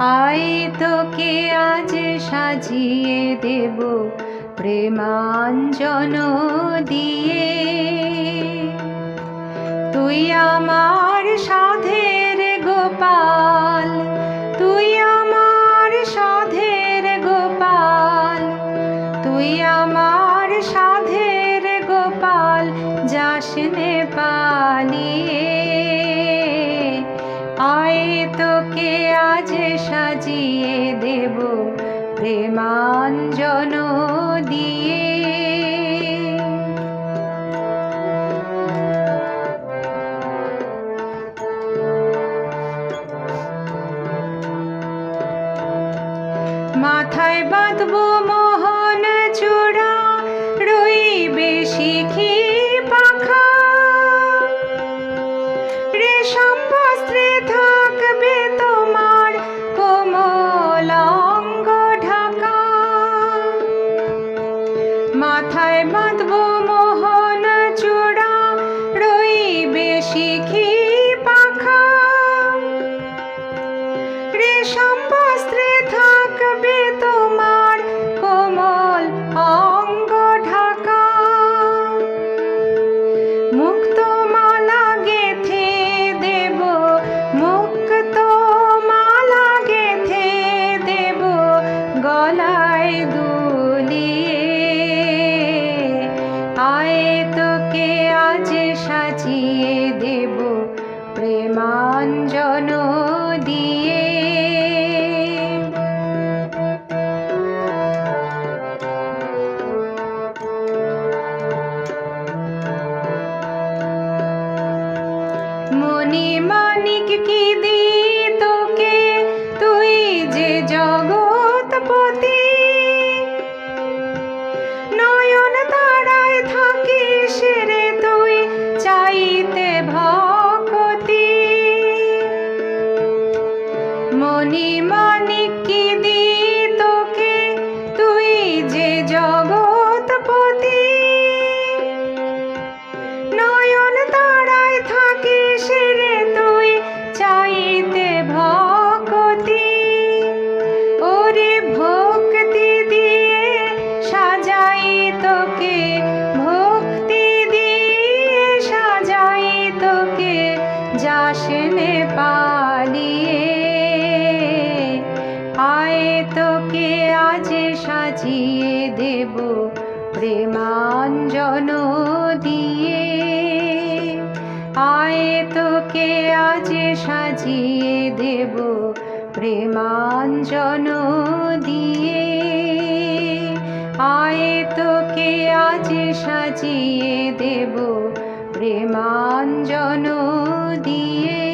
আয় তোকে আজ সাজিয়ে দেব, প্রেমাঞ্জন দিয়ে। তুই আমার সাধের গোপাল, তুই আমার সাধের গোপাল, তুই আমার সাধের গোপাল, যাস নে তোকে আজ সাজিয়ে দেব প্রেমাঞ্জন দিয়ে। মাথায় বাঁধবো মোহন চূড়া রইবে শিখি মাথায় বাঁধবো সাজিয়ে দেব প্রেমাঞ্জন দিয়ে। মণি মানিক কি মনি মানিক কি দি তোকে? তুই যে জগৎপতি নয়ন তারায় থাকিস রে তুই, চাইতে ভকতি। ওরে ভক্তি দিয়ে সাজাই তোকে, ভক্তি দিয়ে সাজাই তোকে। যাসনে পালিয়ে আয় তোকে আজ সাজিয়ে দেব প্রেমাঞ্জন দিয়ে। আয় তোকে আজ সাজিয়ে দেব প্রেমাঞ্জন দিয়ে। আয় তোকে আজ সাজিয়ে দেব প্রেমাঞ্জন দিয়ে।